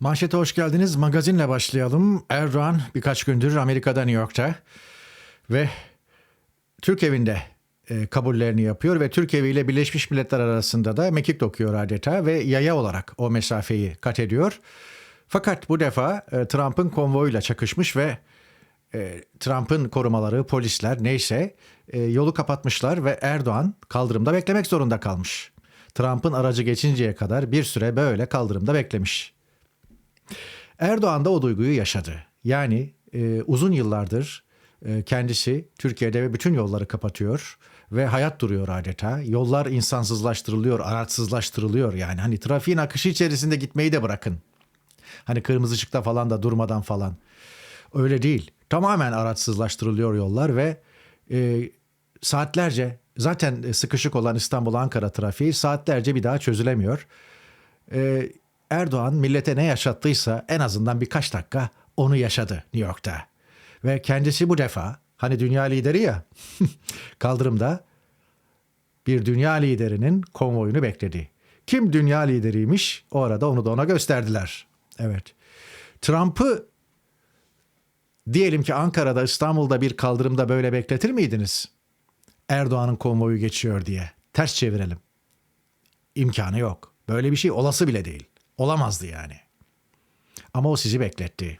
Manşete hoş geldiniz. Magazinle başlayalım. Erdoğan birkaç gündür Amerika'da New York'ta ve Türk evinde e, kabullerini yapıyor ve Türk evi ile Birleşmiş Milletler arasında da mekik dokuyor adeta ve yaya olarak o mesafeyi kat ediyor. Fakat bu defa e, Trump'ın konvoyuyla çakışmış ve e, Trump'ın korumaları, polisler neyse yolu kapatmışlar ve Erdoğan kaldırımda beklemek zorunda kalmış. Trump'ın aracı geçinceye kadar bir süre böyle kaldırımda beklemiş. Erdoğan da o duyguyu yaşadı. Yani e, uzun yıllardır e, kendisi Türkiye'de ve bütün yolları kapatıyor ve hayat duruyor adeta. Yollar insansızlaştırılıyor, araçsızlaştırılıyor yani. Hani trafiğin akışı içerisinde gitmeyi de bırakın. Hani kırmızı ışıkta falan da durmadan falan. Öyle değil. Tamamen araçsızlaştırılıyor yollar ve e, saatlerce zaten sıkışık olan İstanbul-Ankara trafiği saatlerce bir daha çözülemiyor. E, Erdoğan millete ne yaşattıysa en azından birkaç dakika onu yaşadı New York'ta. Ve kendisi bu defa hani dünya lideri ya kaldırımda bir dünya liderinin konvoyunu bekledi. Kim dünya lideriymiş o arada onu da ona gösterdiler. Evet. Trump'ı diyelim ki Ankara'da İstanbul'da bir kaldırımda böyle bekletir miydiniz? Erdoğan'ın konvoyu geçiyor diye. Ters çevirelim. İmkanı yok. Böyle bir şey olası bile değil. Olamazdı yani. Ama o sizi bekletti.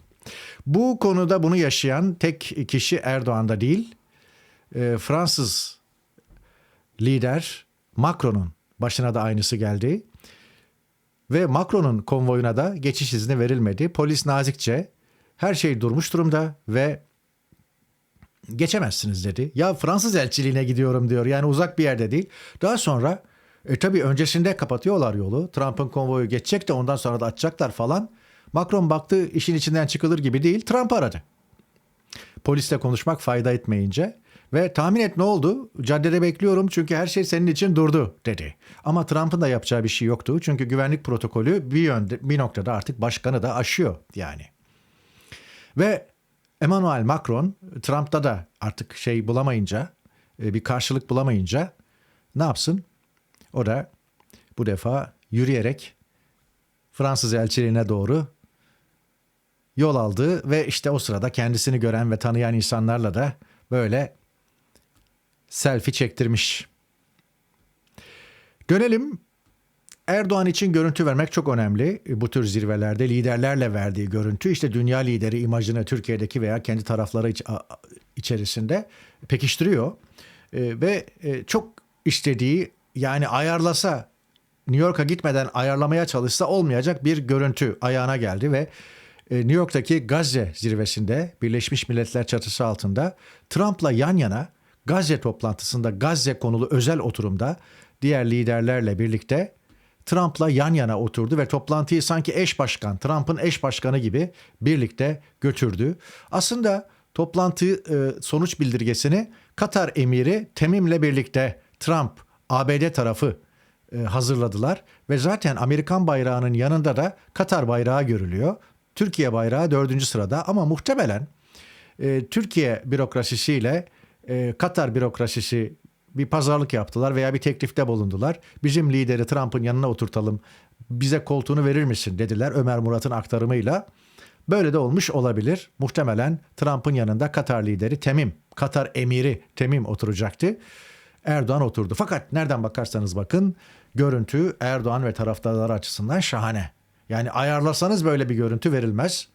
Bu konuda bunu yaşayan tek kişi Erdoğan'da değil, e, Fransız lider Macron'un başına da aynısı geldi. Ve Macron'un konvoyuna da geçiş izni verilmedi. Polis nazikçe her şey durmuş durumda ve geçemezsiniz dedi. Ya Fransız elçiliğine gidiyorum diyor. Yani uzak bir yerde değil. Daha sonra e tabii öncesinde kapatıyorlar yolu. Trump'ın konvoyu geçecek de ondan sonra da açacaklar falan. Macron baktı işin içinden çıkılır gibi değil. Trump aradı. Polisle konuşmak fayda etmeyince ve tahmin et ne oldu? Caddede bekliyorum çünkü her şey senin için durdu dedi. Ama Trump'ın da yapacağı bir şey yoktu. Çünkü güvenlik protokolü bir yönde bir noktada artık başkanı da aşıyor yani. Ve Emmanuel Macron Trump'ta da artık şey bulamayınca, e, bir karşılık bulamayınca ne yapsın? O da bu defa yürüyerek Fransız elçiliğine doğru yol aldı ve işte o sırada kendisini gören ve tanıyan insanlarla da böyle selfie çektirmiş. Dönelim Erdoğan için görüntü vermek çok önemli. Bu tür zirvelerde liderlerle verdiği görüntü işte dünya lideri imajını Türkiye'deki veya kendi tarafları iç, içerisinde pekiştiriyor. E, ve e, çok istediği yani ayarlasa New York'a gitmeden ayarlamaya çalışsa olmayacak bir görüntü ayağına geldi ve e, New York'taki Gazze zirvesinde Birleşmiş Milletler çatısı altında Trump'la yan yana Gazze toplantısında Gazze konulu özel oturumda diğer liderlerle birlikte Trump'la yan yana oturdu ve toplantıyı sanki eş başkan, Trump'ın eş başkanı gibi birlikte götürdü. Aslında toplantı e, sonuç bildirgesini Katar emiri Temim'le birlikte Trump, ABD tarafı e, hazırladılar ve zaten Amerikan bayrağının yanında da Katar bayrağı görülüyor. Türkiye bayrağı dördüncü sırada ama muhtemelen e, Türkiye bürokrasisiyle e, Katar bürokrasisi bir pazarlık yaptılar veya bir teklifte bulundular. Bizim lideri Trump'ın yanına oturtalım, bize koltuğunu verir misin dediler Ömer Murat'ın aktarımıyla. Böyle de olmuş olabilir. Muhtemelen Trump'ın yanında Katar lideri Temim, Katar emiri Temim oturacaktı. Erdoğan oturdu. Fakat nereden bakarsanız bakın görüntü Erdoğan ve taraftarları açısından şahane. Yani ayarlasanız böyle bir görüntü verilmez.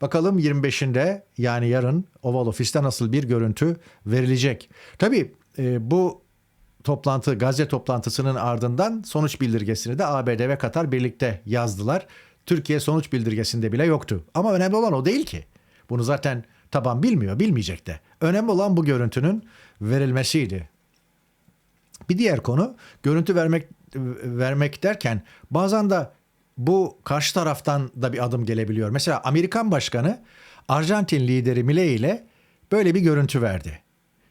Bakalım 25'inde yani yarın Oval Ofis'te nasıl bir görüntü verilecek. Tabii e, bu toplantı Gazze toplantısının ardından sonuç bildirgesini de ABD ve Katar birlikte yazdılar. Türkiye sonuç bildirgesinde bile yoktu. Ama önemli olan o değil ki. Bunu zaten taban bilmiyor, bilmeyecek de. Önemli olan bu görüntünün verilmesiydi. Bir diğer konu görüntü vermek vermek derken bazen de bu karşı taraftan da bir adım gelebiliyor. Mesela Amerikan Başkanı Arjantin lideri Milei ile böyle bir görüntü verdi.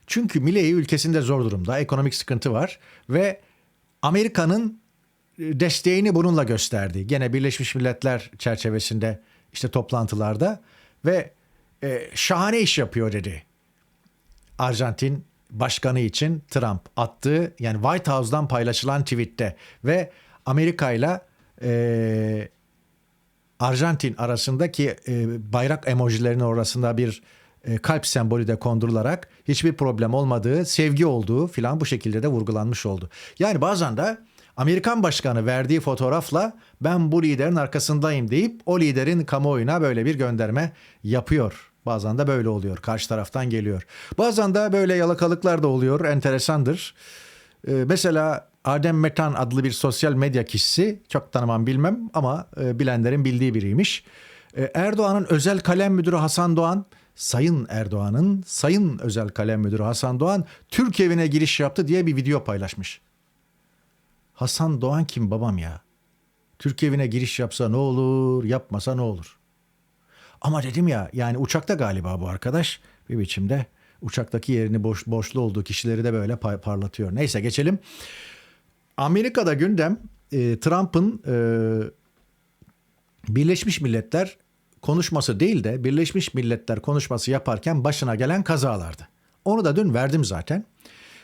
Çünkü Milei ülkesinde zor durumda, ekonomik sıkıntı var ve Amerika'nın e, desteğini bununla gösterdi. Gene Birleşmiş Milletler çerçevesinde işte toplantılarda ve e, şahane iş yapıyor dedi. Arjantin başkanı için Trump attığı yani White House'dan paylaşılan tweette ve Amerika ile Arjantin arasındaki e, bayrak emojilerinin orasında bir e, kalp sembolü de kondurularak hiçbir problem olmadığı, sevgi olduğu filan bu şekilde de vurgulanmış oldu. Yani bazen de Amerikan başkanı verdiği fotoğrafla ben bu liderin arkasındayım deyip o liderin kamuoyuna böyle bir gönderme yapıyor. Bazen de böyle oluyor. Karşı taraftan geliyor. Bazen de böyle yalakalıklar da oluyor. Enteresandır. Ee, mesela Adem Metan adlı bir sosyal medya kişisi çok tanımam bilmem ama e, bilenlerin bildiği biriymiş. Ee, Erdoğan'ın özel kalem müdürü Hasan Doğan, Sayın Erdoğan'ın Sayın özel kalem müdürü Hasan Doğan Türk evine giriş yaptı diye bir video paylaşmış. Hasan Doğan kim babam ya? Türk evine giriş yapsa ne olur, yapmasa ne olur? Ama dedim ya yani uçakta galiba bu arkadaş bir biçimde uçaktaki yerini boş, boşlu olduğu kişileri de böyle pa- parlatıyor. Neyse geçelim. Amerika'da gündem e, Trump'ın e, Birleşmiş Milletler konuşması değil de Birleşmiş Milletler konuşması yaparken başına gelen kazalardı. Onu da dün verdim zaten.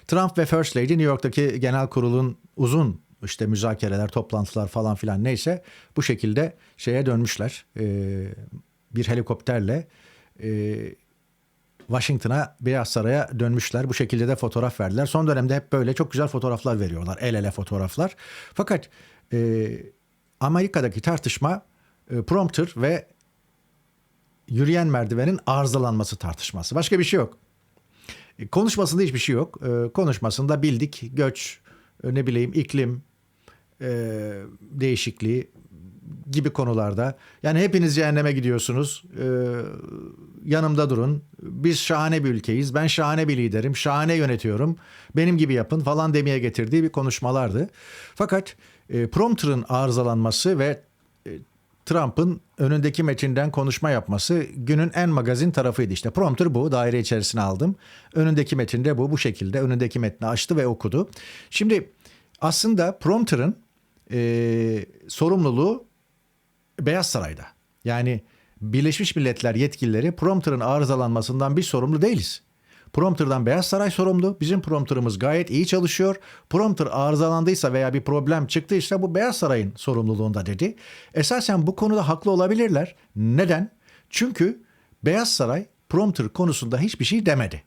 Trump ve First Lady New York'taki genel kurulun uzun işte müzakereler, toplantılar falan filan neyse bu şekilde şeye dönmüşler. Ee, bir helikopterle e, Washington'a Beyaz Saray'a dönmüşler. Bu şekilde de fotoğraf verdiler. Son dönemde hep böyle çok güzel fotoğraflar veriyorlar. El ele fotoğraflar. Fakat e, Amerika'daki tartışma e, prompter ve yürüyen merdivenin arızalanması tartışması. Başka bir şey yok. E, Konuşmasında hiçbir şey yok. E, Konuşmasında bildik göç, e, ne bileyim iklim e, değişikliği gibi konularda. Yani hepiniz cehenneme gidiyorsunuz. E, yanımda durun. Biz şahane bir ülkeyiz. Ben şahane bir liderim. Şahane yönetiyorum. Benim gibi yapın falan demeye getirdiği bir konuşmalardı. Fakat e, prompter'ın arızalanması ve e, Trump'ın önündeki metinden konuşma yapması günün en magazin tarafıydı. İşte prompter bu. Daire içerisine aldım. Önündeki metinde bu. Bu şekilde önündeki metni açtı ve okudu. Şimdi aslında prompter'ın e, sorumluluğu Beyaz Saray'da. Yani Birleşmiş Milletler yetkilileri prompter'ın arızalanmasından biz sorumlu değiliz. Prompter'dan Beyaz Saray sorumlu. Bizim prompter'ımız gayet iyi çalışıyor. Prompter arızalandıysa veya bir problem çıktıysa bu Beyaz Saray'ın sorumluluğunda dedi. Esasen bu konuda haklı olabilirler. Neden? Çünkü Beyaz Saray prompter konusunda hiçbir şey demedi.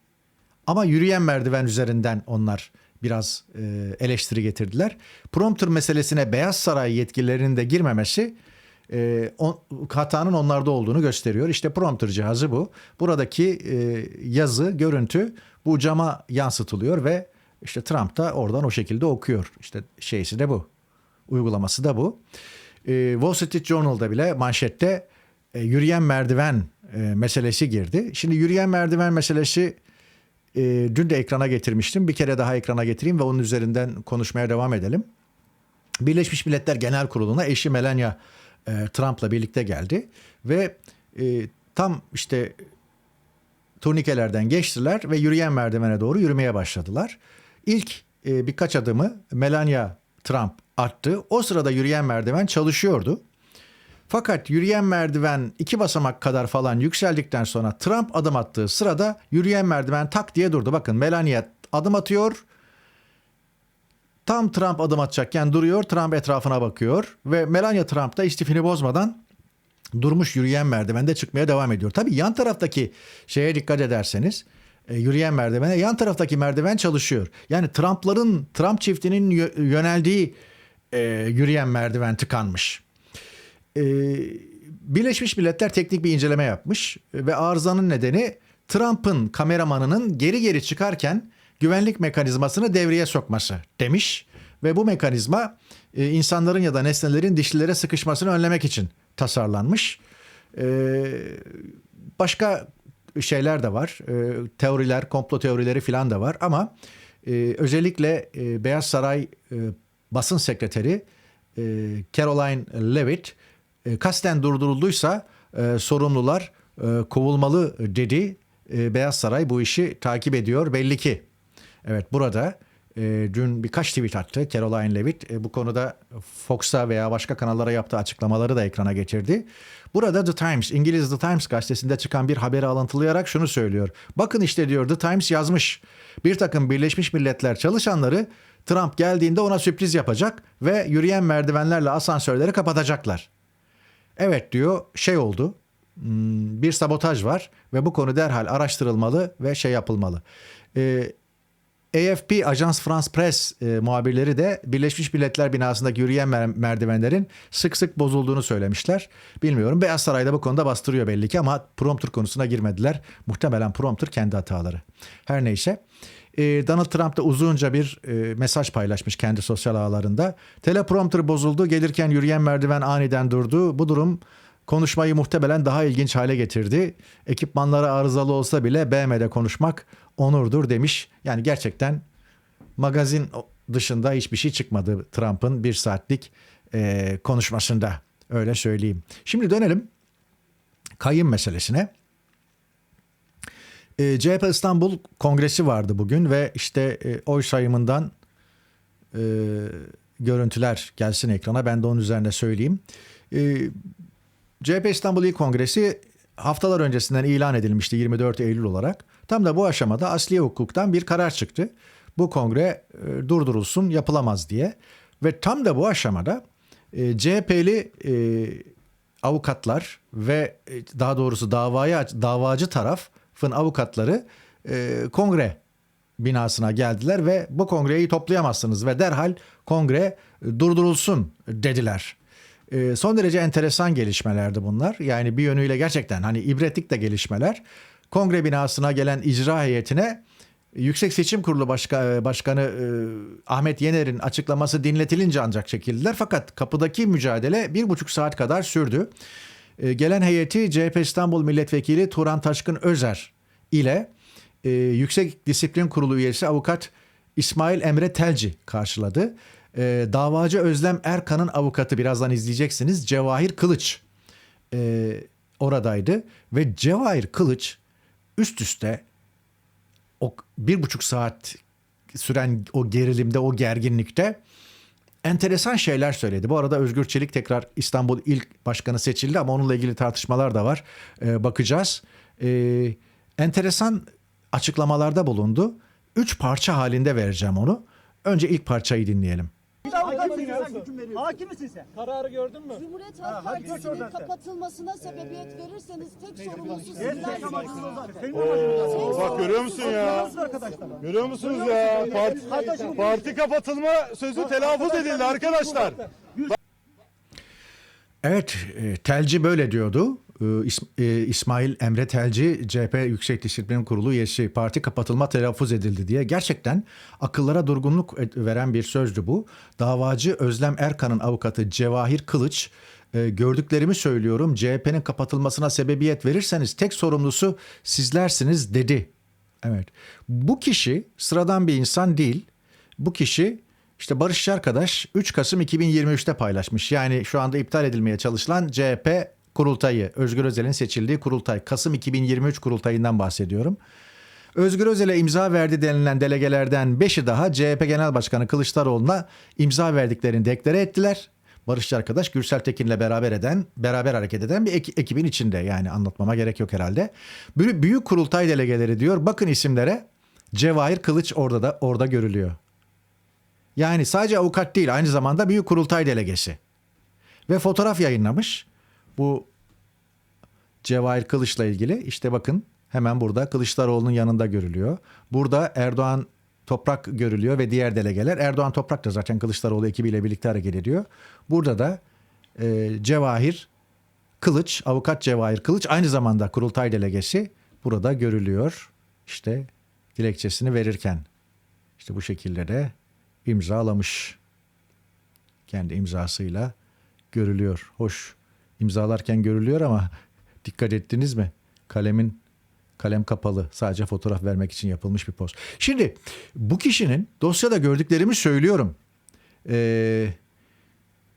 Ama yürüyen merdiven üzerinden onlar biraz e, eleştiri getirdiler. Prompter meselesine Beyaz Saray yetkililerinin de girmemesi e, on, hatanın onlarda olduğunu gösteriyor. İşte prompter cihazı bu. Buradaki e, yazı, görüntü bu cama yansıtılıyor ve işte Trump da oradan o şekilde okuyor. İşte şeysi de bu. Uygulaması da bu. E, Wall Street Journal'da bile manşette e, yürüyen merdiven e, meselesi girdi. Şimdi yürüyen merdiven meselesi e, dün de ekrana getirmiştim. Bir kere daha ekrana getireyim ve onun üzerinden konuşmaya devam edelim. Birleşmiş Milletler Genel Kurulu'na eşi Melania e, Trump'la birlikte geldi ve e, tam işte turnikelerden geçtiler ve yürüyen merdivene doğru yürümeye başladılar. İlk e, birkaç adımı Melania Trump attı. O sırada yürüyen merdiven çalışıyordu. Fakat yürüyen merdiven iki basamak kadar falan yükseldikten sonra Trump adım attığı sırada yürüyen merdiven tak diye durdu. Bakın Melania adım atıyor. Tam Trump adım atacakken duruyor. Trump etrafına bakıyor ve Melania Trump da istifini bozmadan durmuş yürüyen merdivende çıkmaya devam ediyor. Tabii yan taraftaki şeye dikkat ederseniz e, yürüyen merdivene yan taraftaki merdiven çalışıyor. Yani Trump'ların Trump çiftinin yö- yöneldiği e, yürüyen merdiven tıkanmış. E, Birleşmiş Milletler teknik bir inceleme yapmış ve arızanın nedeni Trump'ın kameramanının geri geri çıkarken güvenlik mekanizmasını devreye sokması demiş ve bu mekanizma e, insanların ya da nesnelerin dişlilere sıkışmasını önlemek için tasarlanmış. E, başka şeyler de var. E, teoriler, komplo teorileri falan da var ama özellikle Beyaz Saray basın sekreteri Caroline Levitt kasten durdurulduysa sorumlular kovulmalı dedi. Beyaz Saray bu işi takip ediyor belli ki. Evet burada e, dün birkaç tweet attı Caroline Levitt. E, bu konuda Fox'a veya başka kanallara yaptığı açıklamaları da ekrana getirdi. Burada The Times, İngiliz The Times gazetesinde çıkan bir haberi alıntılayarak şunu söylüyor. Bakın işte diyor The Times yazmış. Bir takım Birleşmiş Milletler çalışanları Trump geldiğinde ona sürpriz yapacak ve yürüyen merdivenlerle asansörleri kapatacaklar. Evet diyor şey oldu. hmm, Bir sabotaj var ve bu konu derhal araştırılmalı ve şey yapılmalı. Ee, AFP Ajans France Press e, muhabirleri de Birleşmiş Milletler binasındaki yürüyen mer- merdivenlerin sık sık bozulduğunu söylemişler. Bilmiyorum Beyaz Saray'da bu konuda bastırıyor belli ki ama prompter konusuna girmediler. Muhtemelen prompter kendi hataları. Her neyse. E, Donald Trump da uzunca bir e, mesaj paylaşmış kendi sosyal ağlarında. Teleprompter bozuldu, gelirken yürüyen merdiven aniden durdu. Bu durum konuşmayı muhtemelen daha ilginç hale getirdi. Ekipmanları arızalı olsa bile BM'de konuşmak onurdur demiş. Yani gerçekten magazin dışında hiçbir şey çıkmadı Trump'ın bir saatlik e, konuşmasında. Öyle söyleyeyim. Şimdi dönelim kayın meselesine. E, CHP İstanbul Kongresi vardı bugün ve işte e, oy sayımından e, görüntüler gelsin ekrana. Ben de onun üzerine söyleyeyim. E, CHP İstanbul İl Kongresi haftalar öncesinden ilan edilmişti 24 Eylül olarak. Tam da bu aşamada asliye hukuktan bir karar çıktı. Bu kongre e, durdurulsun yapılamaz diye. Ve tam da bu aşamada e, CHP'li e, avukatlar ve daha doğrusu davaya davacı tarafın avukatları kongre binasına geldiler ve bu kongreyi toplayamazsınız ve derhal kongre durdurulsun dediler. Son derece enteresan gelişmelerdi bunlar. Yani bir yönüyle gerçekten hani ibretlik de gelişmeler. Kongre binasına gelen icra heyetine Yüksek Seçim Kurulu Başka- Başkanı e, Ahmet Yener'in açıklaması dinletilince ancak çekildiler. Fakat kapıdaki mücadele bir buçuk saat kadar sürdü. E, Gelen heyeti CHP İstanbul Milletvekili Turan Taşkın Özer ile e, Yüksek Disiplin Kurulu üyesi avukat İsmail Emre Telci karşıladı. E, davacı Özlem Erkan'ın avukatı birazdan izleyeceksiniz Cevahir Kılıç e, oradaydı ve Cevahir Kılıç üst üste o bir buçuk saat süren o gerilimde, o gerginlikte enteresan şeyler söyledi. Bu arada Özgür Çelik tekrar İstanbul ilk başkanı seçildi ama onunla ilgili tartışmalar da var. Ee, bakacağız. Ee, enteresan açıklamalarda bulundu. Üç parça halinde vereceğim onu. Önce ilk parçayı dinleyelim. Hakim misin sen? Hakim misin sen? Kararı gördün mü? Cumhuriyet Halk hadi geç Partisi'nin oradan sen. kapatılmasına sebebiyet verirseniz tek sorumlusu. Senin amacın zaten. Bak görüyor musun ya? Arkadaşlar? Görüyor musunuz ya? Parti, parti kapatılma sözü telaffuz edildi arkadaşlar. Evet, e, Telci böyle diyordu. E, e, İsmail Emre Telci, CHP Yüksek Disiplin Kurulu üyesi, parti kapatılma telaffuz edildi diye. Gerçekten akıllara durgunluk veren bir sözdü bu. Davacı Özlem Erkan'ın avukatı Cevahir Kılıç, e, gördüklerimi söylüyorum, CHP'nin kapatılmasına sebebiyet verirseniz tek sorumlusu sizlersiniz dedi. Evet, bu kişi sıradan bir insan değil. Bu kişi işte Barış Arkadaş 3 Kasım 2023'te paylaşmış. Yani şu anda iptal edilmeye çalışılan CHP kurultayı, Özgür Özel'in seçildiği kurultay. Kasım 2023 kurultayından bahsediyorum. Özgür Özel'e imza verdi denilen delegelerden 5'i daha CHP Genel Başkanı Kılıçdaroğlu'na imza verdiklerini deklare ettiler. Barışçı arkadaş Gürsel Tekin'le beraber eden, beraber hareket eden bir eki- ekibin içinde yani anlatmama gerek yok herhalde. Büyük kurultay delegeleri diyor. Bakın isimlere. Cevahir Kılıç orada da orada görülüyor. Yani sadece avukat değil aynı zamanda büyük kurultay delegesi. Ve fotoğraf yayınlamış. Bu Cevahir Kılıç'la ilgili işte bakın hemen burada Kılıçdaroğlu'nun yanında görülüyor. Burada Erdoğan Toprak görülüyor ve diğer delegeler. Erdoğan Toprak da zaten Kılıçdaroğlu ekibiyle birlikte hareket ediyor. Burada da e, Cevahir Kılıç, avukat Cevahir Kılıç aynı zamanda kurultay delegesi burada görülüyor. İşte dilekçesini verirken. İşte bu şekilde de imzalamış. Kendi imzasıyla görülüyor. Hoş imzalarken görülüyor ama dikkat ettiniz mi? Kalemin kalem kapalı. Sadece fotoğraf vermek için yapılmış bir poz. Şimdi bu kişinin dosyada gördüklerimi söylüyorum. Ee,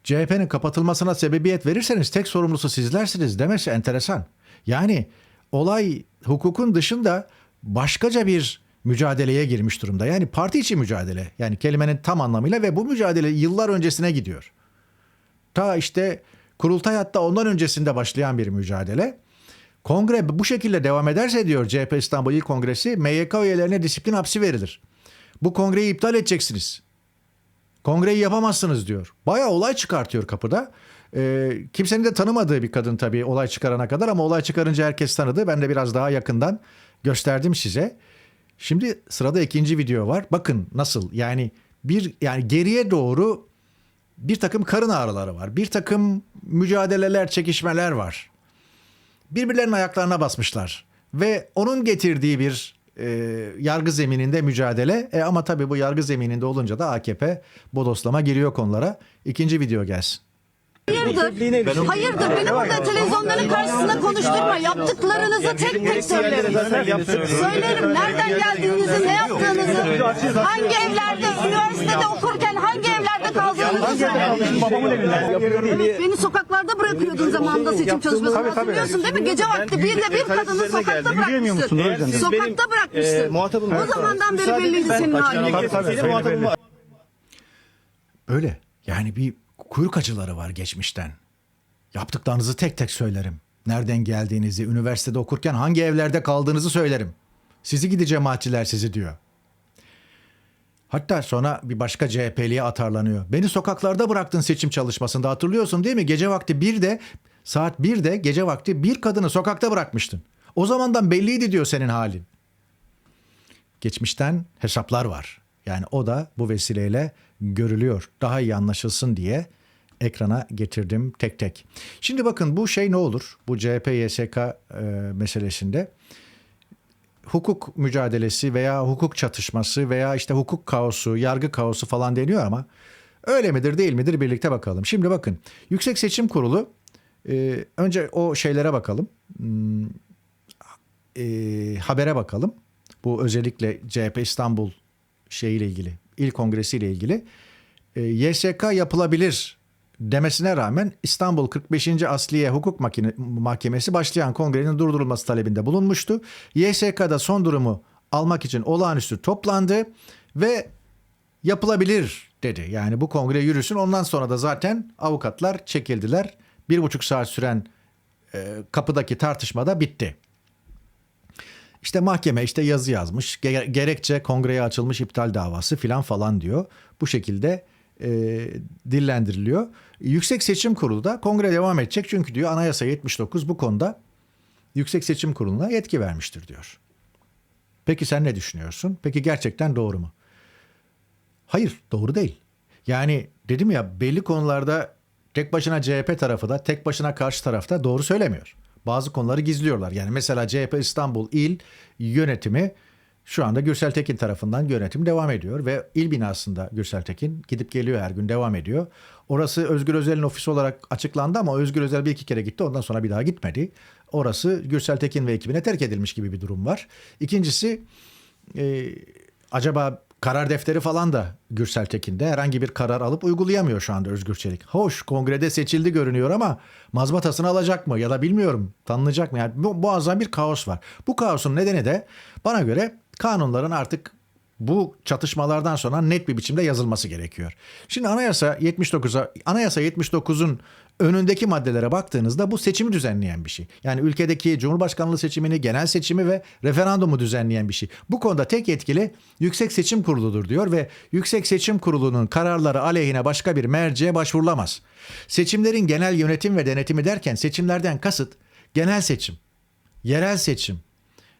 CHP'nin kapatılmasına sebebiyet verirseniz tek sorumlusu sizlersiniz demesi enteresan. Yani olay hukukun dışında başkaca bir mücadeleye girmiş durumda. Yani parti içi mücadele. Yani kelimenin tam anlamıyla ve bu mücadele yıllar öncesine gidiyor. Ta işte kurultay hatta ondan öncesinde başlayan bir mücadele. Kongre bu şekilde devam ederse diyor CHP İstanbul İl Kongresi MYK üyelerine disiplin hapsi verilir. Bu kongreyi iptal edeceksiniz. Kongreyi yapamazsınız diyor. Bayağı olay çıkartıyor kapıda. E, kimsenin de tanımadığı bir kadın tabii olay çıkarana kadar ama olay çıkarınca herkes tanıdı. Ben de biraz daha yakından gösterdim size. Şimdi sırada ikinci video var. Bakın nasıl yani bir yani geriye doğru bir takım karın ağrıları var. Bir takım mücadeleler, çekişmeler var. Birbirlerinin ayaklarına basmışlar. Ve onun getirdiği bir e, yargı zemininde mücadele. E, ama tabii bu yargı zemininde olunca da AKP bodoslama giriyor konulara. İkinci video gelsin. Hayırdır? Hayırdır? Beni burada televizyonların karşısında konuşturma. Yaptıklarınızı tek tek söylerim. Söylerim nereden geldiğinizi, ne yaptığınızı, hangi evlerde, üniversitede okurken hangi evlerde kaldığınızı evinde. Beni sokaklarda bırakıyordun zamanında seçim çalışmasını hatırlıyorsun değil mi? Gece vakti bir de bir kadını sokakta bırakmışsın. Sokakta bırakmışsın. muhatabım O zamandan beri belliydi senin halin. Öyle. Yani bir kuyruk acıları var geçmişten. Yaptıklarınızı tek tek söylerim. Nereden geldiğinizi, üniversitede okurken hangi evlerde kaldığınızı söylerim. Sizi gidi cemaatçiler sizi diyor. Hatta sonra bir başka CHP'liye atarlanıyor. Beni sokaklarda bıraktın seçim çalışmasında hatırlıyorsun değil mi? Gece vakti bir de saat bir de gece vakti bir kadını sokakta bırakmıştın. O zamandan belliydi diyor senin halin. Geçmişten hesaplar var. Yani o da bu vesileyle görülüyor. Daha iyi anlaşılsın diye ekrana getirdim tek tek. Şimdi bakın bu şey ne olur? Bu CHP YSK e, meselesinde hukuk mücadelesi veya hukuk çatışması veya işte hukuk kaosu, yargı kaosu falan deniyor ama öyle midir değil midir birlikte bakalım. Şimdi bakın Yüksek Seçim Kurulu e, önce o şeylere bakalım. Hmm, e, habere bakalım. Bu özellikle CHP İstanbul şeyiyle ilgili, il kongresiyle ilgili. E, YSK yapılabilir demesine rağmen İstanbul 45. Asliye Hukuk Mahkemesi başlayan kongrenin durdurulması talebinde bulunmuştu. YSK'da son durumu almak için olağanüstü toplandı ve yapılabilir dedi. Yani bu kongre yürüsün ondan sonra da zaten avukatlar çekildiler. Bir buçuk saat süren e, kapıdaki tartışma da bitti. İşte mahkeme işte yazı yazmış. Ge- gerekçe kongreye açılmış iptal davası filan falan diyor. Bu şekilde e, dillendiriliyor. Yüksek Seçim Kurulu da kongre devam edecek çünkü diyor Anayasa 79 bu konuda Yüksek Seçim Kurulu'na yetki vermiştir diyor. Peki sen ne düşünüyorsun? Peki gerçekten doğru mu? Hayır, doğru değil. Yani dedim ya belli konularda tek başına CHP tarafı da tek başına karşı tarafta doğru söylemiyor. Bazı konuları gizliyorlar. Yani mesela CHP İstanbul İl yönetimi şu anda Gürsel Tekin tarafından yönetim devam ediyor ve il binasında Gürsel Tekin gidip geliyor her gün devam ediyor. Orası Özgür Özel'in ofisi olarak açıklandı ama Özgür Özel bir iki kere gitti ondan sonra bir daha gitmedi. Orası Gürsel Tekin ve ekibine terk edilmiş gibi bir durum var. İkincisi e, acaba karar defteri falan da Gürsel Tekin'de herhangi bir karar alıp uygulayamıyor şu anda Özgür Çelik. Hoş kongrede seçildi görünüyor ama mazbatasını alacak mı ya da bilmiyorum tanınacak mı? Yani bu, muazzam bir kaos var. Bu kaosun nedeni de bana göre kanunların artık bu çatışmalardan sonra net bir biçimde yazılması gerekiyor. Şimdi Anayasa 79'a Anayasa 79'un önündeki maddelere baktığınızda bu seçimi düzenleyen bir şey. Yani ülkedeki Cumhurbaşkanlığı seçimini, genel seçimi ve referandumu düzenleyen bir şey. Bu konuda tek yetkili Yüksek Seçim Kurulu'dur diyor ve Yüksek Seçim Kurulu'nun kararları aleyhine başka bir merceğe başvurulamaz. Seçimlerin genel yönetim ve denetimi derken seçimlerden kasıt genel seçim, yerel seçim,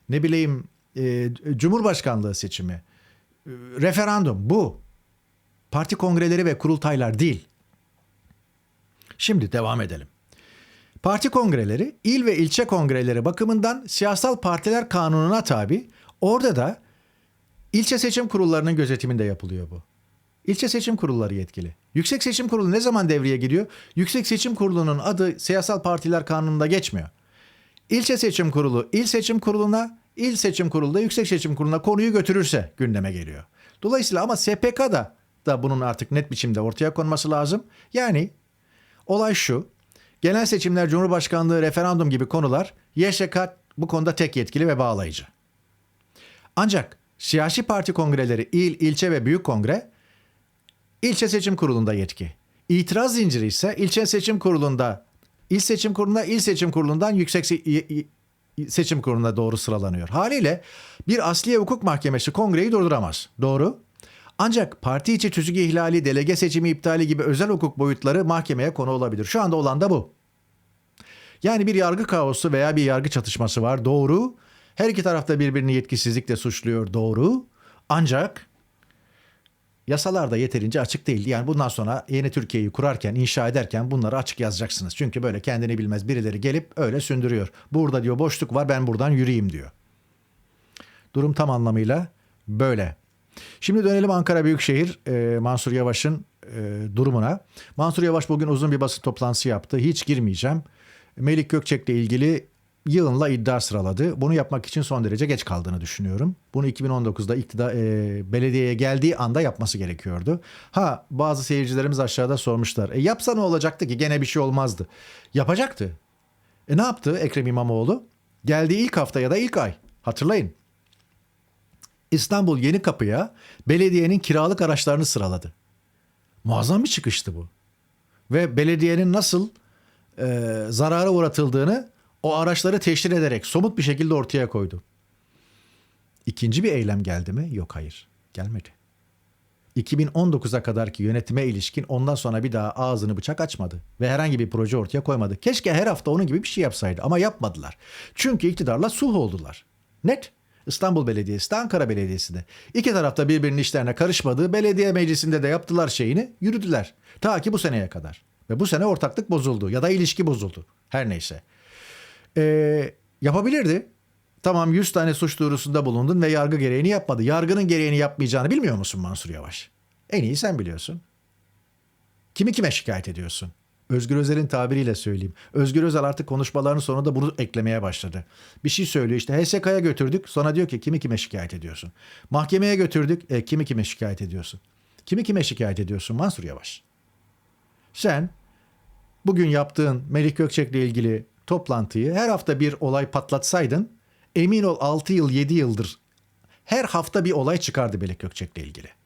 ne bileyim e, Cumhurbaşkanlığı seçimi, e, referandum bu. Parti kongreleri ve kurultaylar değil. Şimdi devam edelim. Parti kongreleri il ve ilçe kongreleri bakımından siyasal partiler kanununa tabi. Orada da ilçe seçim kurullarının gözetiminde yapılıyor bu. İlçe seçim kurulları yetkili. Yüksek Seçim Kurulu ne zaman devreye giriyor? Yüksek Seçim Kurulu'nun adı siyasal partiler kanununda geçmiyor. İlçe Seçim Kurulu il seçim kuruluna, il seçim kurulu da yüksek seçim kuruluna konuyu götürürse gündeme geliyor. Dolayısıyla ama SPK'da da bunun artık net biçimde ortaya konması lazım. Yani olay şu. Genel seçimler, Cumhurbaşkanlığı, referandum gibi konular YSK bu konuda tek yetkili ve bağlayıcı. Ancak siyasi parti kongreleri il, ilçe ve büyük kongre ilçe seçim kurulunda yetki. İtiraz zinciri ise ilçe seçim kurulunda, il seçim kurulunda, il seçim kurulundan yüksek seçim kuruluna doğru sıralanıyor. Haliyle bir asliye hukuk mahkemesi kongreyi durduramaz. Doğru. Ancak parti içi tüzüğü ihlali, delege seçimi iptali gibi özel hukuk boyutları mahkemeye konu olabilir. Şu anda olan da bu. Yani bir yargı kaosu veya bir yargı çatışması var. Doğru. Her iki tarafta birbirini yetkisizlikle suçluyor. Doğru. Ancak yasalar da yeterince açık değildi. Yani bundan sonra yeni Türkiye'yi kurarken, inşa ederken bunları açık yazacaksınız. Çünkü böyle kendini bilmez birileri gelip öyle sündürüyor. Burada diyor boşluk var ben buradan yürüyeyim diyor. Durum tam anlamıyla böyle. Şimdi dönelim Ankara Büyükşehir e, Mansur Yavaş'ın e, durumuna. Mansur Yavaş bugün uzun bir basın toplantısı yaptı. Hiç girmeyeceğim. Melik Gökçek'le ilgili yığınla iddia sıraladı. Bunu yapmak için son derece geç kaldığını düşünüyorum. Bunu 2019'da iktidar e, belediyeye geldiği anda yapması gerekiyordu. Ha bazı seyircilerimiz aşağıda sormuşlar. E, yapsa ne olacaktı ki? Gene bir şey olmazdı. Yapacaktı. E ne yaptı Ekrem İmamoğlu? Geldiği ilk hafta ya da ilk ay. Hatırlayın. İstanbul Yeni Kapı'ya belediyenin kiralık araçlarını sıraladı. Muazzam bir çıkıştı bu. Ve belediyenin nasıl e, zarara uğratıldığını o araçları teşhir ederek somut bir şekilde ortaya koydu. İkinci bir eylem geldi mi? Yok hayır. Gelmedi. 2019'a kadarki yönetime ilişkin ondan sonra bir daha ağzını bıçak açmadı ve herhangi bir proje ortaya koymadı. Keşke her hafta onun gibi bir şey yapsaydı ama yapmadılar. Çünkü iktidarla sulh oldular. Net. İstanbul Belediyesi de Ankara Belediyesi de. İki tarafta birbirinin işlerine karışmadığı belediye meclisinde de yaptılar şeyini yürüdüler. Ta ki bu seneye kadar. Ve bu sene ortaklık bozuldu ya da ilişki bozuldu. Her neyse. Ee, yapabilirdi. Tamam 100 tane suç duyurusunda bulundun ve yargı gereğini yapmadı. Yargının gereğini yapmayacağını bilmiyor musun Mansur Yavaş? En iyi sen biliyorsun. Kimi kime şikayet ediyorsun? Özgür Özel'in tabiriyle söyleyeyim. Özgür Özel artık konuşmalarının sonunda bunu eklemeye başladı. Bir şey söylüyor işte HSK'ya götürdük sonra diyor ki kimi kime şikayet ediyorsun? Mahkemeye götürdük e, kimi kime şikayet ediyorsun? Kimi kime şikayet ediyorsun Mansur Yavaş? Sen bugün yaptığın Melik Gökçek'le ilgili toplantıyı her hafta bir olay patlatsaydın emin ol 6 yıl 7 yıldır her hafta bir olay çıkardı Melik Gökçek'le ilgili.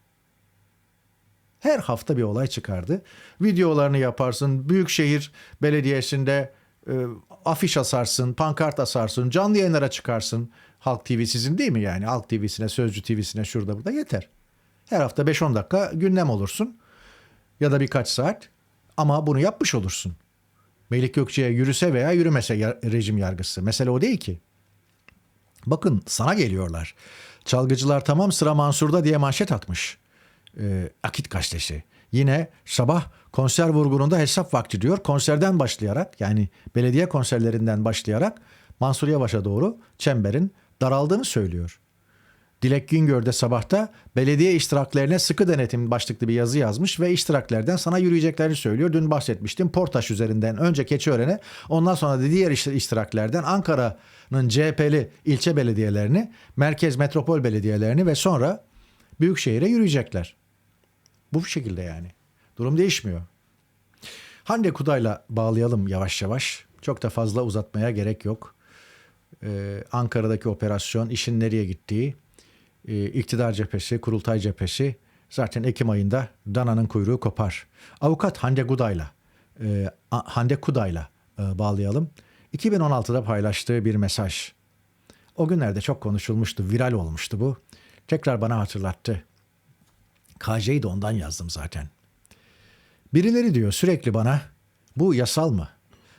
Her hafta bir olay çıkardı. Videolarını yaparsın. Büyükşehir Belediyesi'nde e, afiş asarsın, pankart asarsın, canlı yayınlara çıkarsın. Halk TV sizin değil mi yani? Halk TV'sine, Sözcü TV'sine şurada burada yeter. Her hafta 5-10 dakika gündem olursun. Ya da birkaç saat. Ama bunu yapmış olursun. Melik Gökçe'ye yürüse veya yürümese ya- rejim yargısı. Mesele o değil ki. Bakın sana geliyorlar. Çalgıcılar tamam sıra Mansur'da diye manşet atmış. Ee, Akit gazetesi. Yine sabah konser vurgununda hesap vakti diyor. Konserden başlayarak yani belediye konserlerinden başlayarak Mansur Yavaş'a doğru çemberin daraldığını söylüyor. Dilek Güngör de sabahta belediye iştiraklerine sıkı denetim başlıklı bir yazı yazmış ve iştiraklerden sana yürüyeceklerini söylüyor. Dün bahsetmiştim Portaş üzerinden önce Keçiören'e ondan sonra da diğer iş- iştiraklerden Ankara'nın CHP'li ilçe belediyelerini, merkez metropol belediyelerini ve sonra Büyükşehir'e yürüyecekler. Bu şekilde yani. Durum değişmiyor. Hande Kuday'la bağlayalım yavaş yavaş. Çok da fazla uzatmaya gerek yok. Ee, Ankara'daki operasyon, işin nereye gittiği, e, iktidar cephesi, kurultay cephesi zaten Ekim ayında dananın kuyruğu kopar. Avukat Hande Kuday'la e, Hande Kuday'la e, bağlayalım. 2016'da paylaştığı bir mesaj. O günlerde çok konuşulmuştu, viral olmuştu bu. Tekrar bana hatırlattı. KJ'yi de ondan yazdım zaten. Birileri diyor sürekli bana bu yasal mı?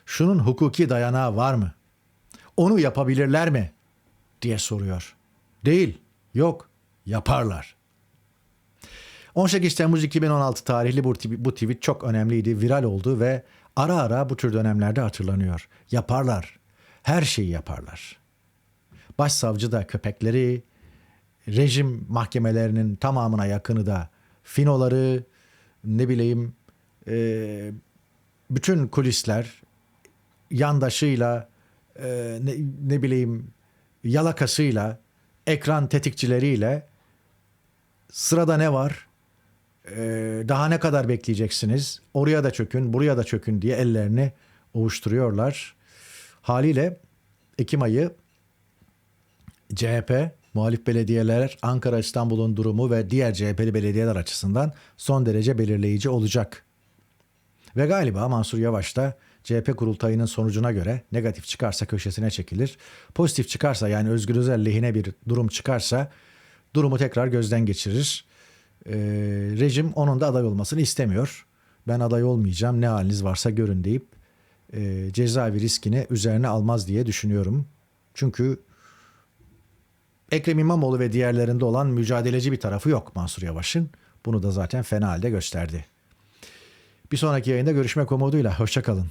Şunun hukuki dayanağı var mı? Onu yapabilirler mi? diye soruyor. Değil, yok, yaparlar. 18 Temmuz 2016 tarihli bu, bu tweet çok önemliydi, viral oldu ve ara ara bu tür dönemlerde hatırlanıyor. Yaparlar, her şeyi yaparlar. Başsavcı da köpekleri, rejim mahkemelerinin tamamına yakını da finoları, ne bileyim e, bütün kulisler yandaşıyla e, ne, ne bileyim yalakasıyla ekran tetikçileriyle sırada ne var? E, daha ne kadar bekleyeceksiniz? Oraya da çökün buraya da çökün diye ellerini ovuşturuyorlar. Haliyle Ekim ayı CHP, muhalif belediyeler, Ankara İstanbul'un durumu ve diğer CHP'li belediyeler açısından son derece belirleyici olacak. Ve galiba Mansur Yavaş da CHP kurultayının sonucuna göre negatif çıkarsa köşesine çekilir. Pozitif çıkarsa yani Özgür Özel lehine bir durum çıkarsa durumu tekrar gözden geçirir. e, rejim onun da aday olmasını istemiyor. Ben aday olmayacağım ne haliniz varsa görün deyip e, cezaevi riskini üzerine almaz diye düşünüyorum. Çünkü Ekrem İmamoğlu ve diğerlerinde olan mücadeleci bir tarafı yok Mansur Yavaş'ın. Bunu da zaten fena halde gösterdi. Bir sonraki yayında görüşmek umuduyla. Hoşçakalın.